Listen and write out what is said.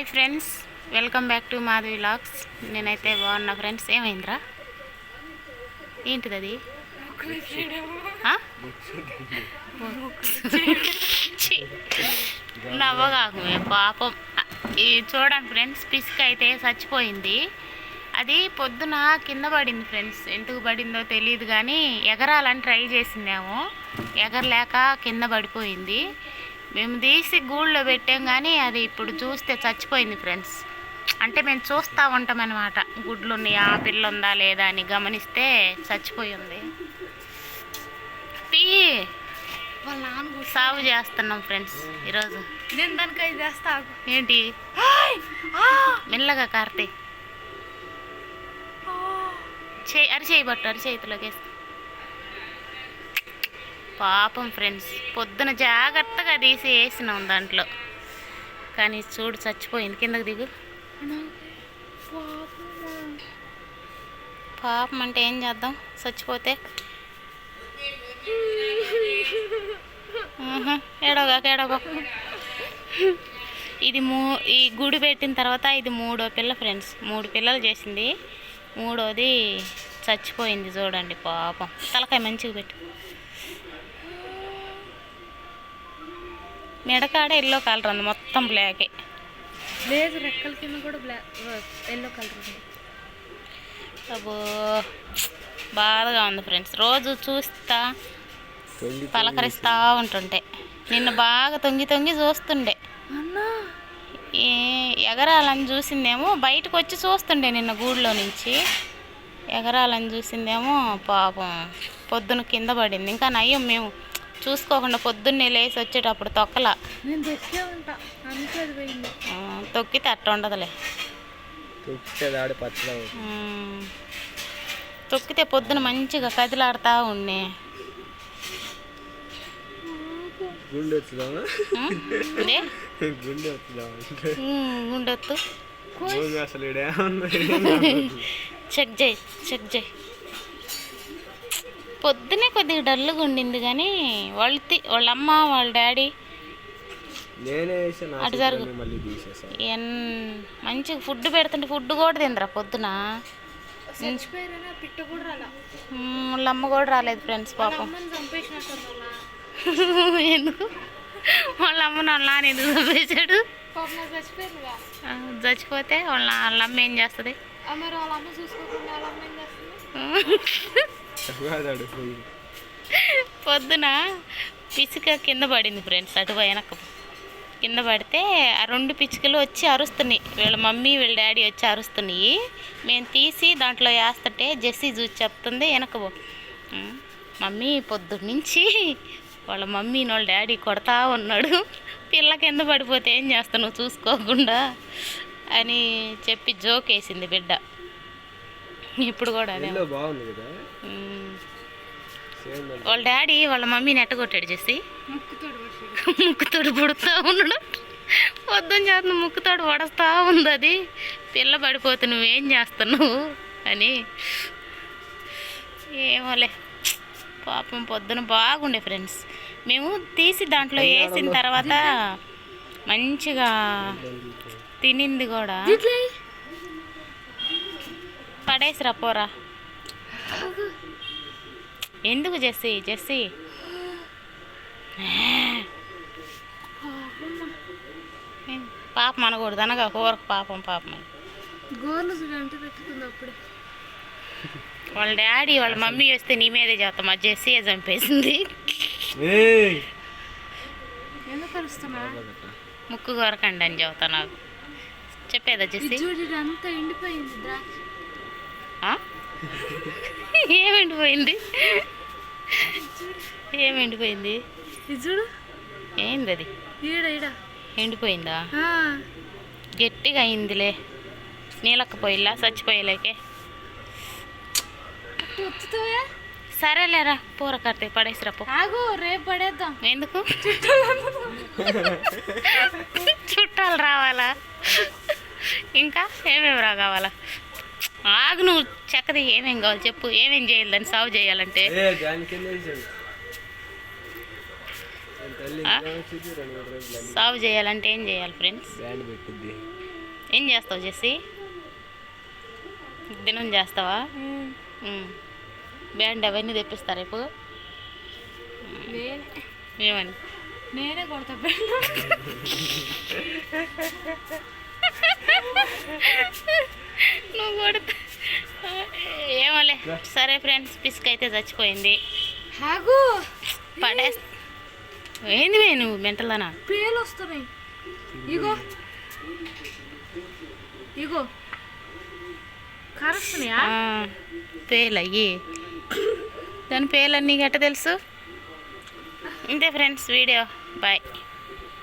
Hi friends welcome back to Madhavi lakhs నేనైతే బాగున్నా friends. ఏమైందిరా? ఏంటిది అది నవ్వగాకు పాపం. ఈ చూడండి ఫ్రెండ్స్ పిసిక్ అయితే చచ్చిపోయింది. అది పొద్దున కింద పడింది ఫ్రెండ్స్. ఎందుకు పడిందో తెలియదు కానీ ఎగరాలని ట్రై చేసిందేమో. ఎగరలేక కింద పడిపోయింది. మేము తీసి గూళ్ళో పెట్టాం కానీ అది ఇప్పుడు చూస్తే చచ్చిపోయింది ఫ్రెండ్స్ అంటే మేము చూస్తూ ఉంటాం అనమాట గుడ్లు ఉన్నాయా పిల్ల ఉందా లేదా అని గమనిస్తే చచ్చిపోయి ఉంది తీ వాళ్ళ నాన్న కూర్చో. సాగు చేస్తున్నాం ఫ్రెండ్స్ ఈరోజు నేను దానికి అది చేస్తా. ఏంటి! మెల్లగా కార్తీ! చేయి అరిచేయి పట్టు అరిచేయిలోకి వేసి పాపం ఫ్రెండ్స్. పొద్దున జాగ్రత్తగా తీసి వేసినాం దాంట్లో. కానీ చూడు చచ్చిపోయింది. కిందకి దిగు. పాపం అంటే ఏం చేద్దాం? చచ్చిపోతే? ఆహా, ఏడవగా ఏడవగా ఇది మూ ఈ గుడి పెట్టిన తర్వాత ఇది మూడో పిల్ల ఫ్రెండ్స్. మూడు పిల్లలు చేసింది. మూడోది చచ్చిపోయింది చూడండి పాపం. తలకాయ మంచిగా పెట్టు. మెడకాడ ఎల్లో కలర్ ఉంది మొత్తం బ్లాకే లేదు రెక్కల కింద కూడా బ్లాక్ ఎల్లో కలర్ ఉంది. అబ్బో బాధగా ఉంది ఫ్రెండ్స్. రోజు చూస్తా పలకరిస్తా ఉంటుంటే. నిన్న బాగా తొంగి తొంగి చూస్తుండే. ఎగరాలని చూసిందేమో బయటకు వచ్చి చూస్తుండే నిన్న గూడులో నుంచి. ఎగరాలని చూసిందేమో పాపం పొద్దున కింద పడింది. ఇంకా నయ్యం మేము చూసుకోకుండా పొద్దున్నే లేచి వచ్చేటప్పుడు తొక్కల. తొక్కితే అట్ట ఉండదులే. తొక్కితే పచ్చగా ఉమ్, తొక్కితే పొద్దున మంచిగా కదిలాడుతూ ఉండే. గుండె వచ్చుదామా ఉమ్, ఇదే గుండె వచ్చుదామా ఉమ్, ఉండొద్దు భూమి అసలు ఇడేమన్నా చెక్ చేయి చెక్ చేయి. పొద్దునే కొద్దిగా డల్గా ఉండింది కానీ వాళ్ళ తి- వాళ్ళ అమ్మ వాళ్ళ డాడీ అటు జరుగు. మంచిగా ఫుడ్ పెడుతుంటే ఫుడ్ కూడా తిందిరా పొద్దున? వాళ్ళ అమ్మ కూడా రాలేదు ఫ్రెండ్స్ పాపం. ఎందుకు? వాళ్ళ అమ్మను వాళ్ళ నాన్న ఎందుకు చంపేశాడు? చచ్చిపోతే వాళ్ళ వాళ్ళ అమ్మ ఏం చేస్తుంది? పోయి. పొద్దున పిచ్చుక కింద పడింది ఫ్రెండ్స్ అటు వెనక కింద పడితే ఆ రెండు పిచ్చుకలు వచ్చి అరుస్తున్నాయి. వీళ్ళ మమ్మీ వీళ్ళ డాడీ వచ్చి అరుస్తున్నాయి. మేము తీసి దాంట్లో వేస్తుంటే జెస్సీ చూసి చెప్తుంది వెనక పో. ఉమ్, మమ్మీ పొద్దున్న నుంచి వాళ్ళ మమ్మీ వాళ్ళ డాడీ కొడతా ఉన్నాడు. పిల్ల కింద పడిపోతే ఏం చేస్తావు నువ్వు చూసుకోకుండా అని చెప్పి జోక్ వేసింది బిడ్డ. ఇప్పుడు కూడా అదే. బాగుంది కదా. వాళ్ళ డాడీ వాళ్ళ మమ్మీని ఎట్టగొట్టాడు చేసి ముక్కుతోడు పుడుతూ ఉన్నాడు. పొద్దున్న చేత ముక్కుతోడు పడస్తా ఉంది అది. పిల్ల పడిపోతే నువ్వేం చేస్తున్నావు అని. ఏమోలే. పాపం పొద్దున బాగుండే ఫ్రెండ్స్. మేము తీసి దాంట్లో వేసిన తర్వాత మంచిగా తినింది కూడా. పడేసిరా పోరా. ఎందుకు జెస్సీ జెస్సీ? ఏం? పాపం అనకూడదు అనగా కూరకు పాపం పాపం అని. గోర్లు చూడంటే పెట్టుకుంది అప్పుడే. వాళ్ళ డాడీ వాళ్ళ మమ్మీ వస్తే నీ మీదే చేస్తాం మా జెస్సీ చంపేసింది. ముక్కు కొరకండి అని చెబుతా నాకు. చెప్పేదా జెస్సీ? అంతా ఎండిపోయింది? ఏమెండిపోయింది ఏమెండిపోయింది చూడు. ఏంది అది? ఈడ ఈడ. ఎండిపోయిందా? గట్టిగా అయిందిలే. నీళ్ళకపోయిలా చచ్చిపోయేలేకే. సరేలేరా పూర కడితే పడేసిరా పో. ఆగు రేపు పడేద్దాం. ఎందుకు? చుట్టాలు రావాలా? ఇంకా ఏమేమి రా కావాలా? ఆగు నువ్వు. చెక్కది ఏమేం కావాలి చెప్పు ఏమేం చేయాలి దాన్ని సాగు చేయాలంటే? సాగు చేయాలంటే ఏం చేయాలి ఫ్రెండ్స్ ఏం చేస్తావు జెస్సి? దినం చేస్తావా. బ్యాండ్ అవన్నీ తెప్పిస్తా రేపు. నేనే. ఏమని? నేనే కొడతా నువ్వు కొడుతా. ఏమోలే. సరే ఫ్రెండ్స్ పిస్క్ అయితే చచ్చిపోయింది. పడేస్ ఏంది వే నువ్వు మెంటలానా? పేలు వస్తున్నాయి ఇగో. ఇగో. కరుస్తున్నాయా? అయ్యి దాని పేలన్నీ గట్ట తెలుసు. ఇంతే ఫ్రెండ్స్ వీడియో. బాయ్.